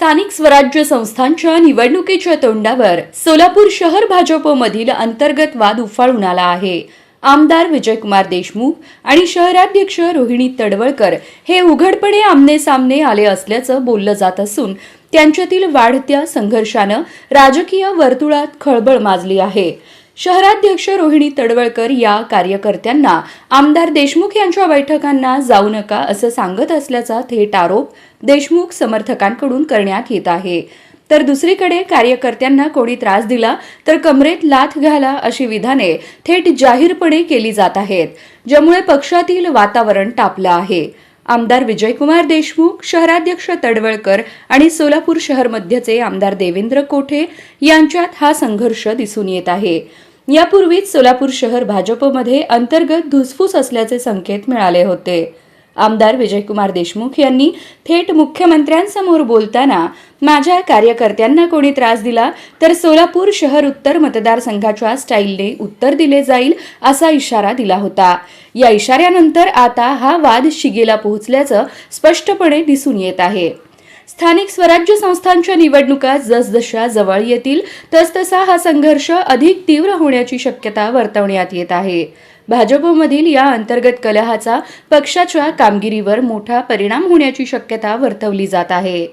स्थानिक स्वराज्य संस्थांच्या निवडणुकीच्या तोंडावर सोलापूर शहर भाजपमधील अंतर्गत वाद उफाळून आला आहे. आमदार विजयकुमार देशमुख आणि शहराध्यक्ष रोहिणी तडवळकर हे उघडपणे आमने सामने आले असल्याचं बोललं जात असून त्यांच्यातील वाढत्या संघर्षानं राजकीय वर्तुळात खळबळ माजली आहे. शहराध्यक्ष रोहिणी तडवळकर या कार्यकर्त्यांना आमदार देशमुख यांच्या बैठकांना जाऊ नका असं सांगत असल्याचा थेट आरोप देशमुख समर्थकांकडून करण्यात येत आहे. तर दुसरीकडे कार्यकर्त्यांना कोणी त्रास दिला तर कमरेत लाथ घाला अशी विधाने थेट जाहीरपणे केली जात आहेत ज्यामुळे पक्षातील वातावरण तापलं आहे. आमदार विजयकुमार देशमुख शहराध्यक्ष तडवळकर आणि सोलापूर शहर मध्यचे आमदार देवेंद्र कोठे यांच्यात हा संघर्ष दिसून येत आहे. यापूर्वीच सोलापूर शहर भाजपमध्ये अंतर्गत धुसफूस असल्याचे संकेत मिळाले होते. आमदार विजयकुमार देशमुख यांनी थेट मुख्यमंत्र्यांसमोर बोलताना माझ्या कार्यकर्त्यांना कोणी त्रास दिला तर सोलापूर शहर उत्तर मतदारसंघाच्या स्टाईलने उत्तर दिले जाईल असा इशारा दिला होता. या इशाऱ्यानंतर आता हा वाद शिगेला पोहोचल्याचं स्पष्टपणे दिसून येत आहे. स्थानिक स्वराज्य संस्थांच्या निवडणुका जसजशा जवळ येतील तसतसा हा संघर्ष अधिक तीव्र होण्याची शक्यता वर्तवण्यात येत आहे. भाजपमधील या अंतर्गत कलहाचा पक्षाच्या कामगिरीवर मोठा परिणाम होण्याची शक्यता वर्तवली जात आहे.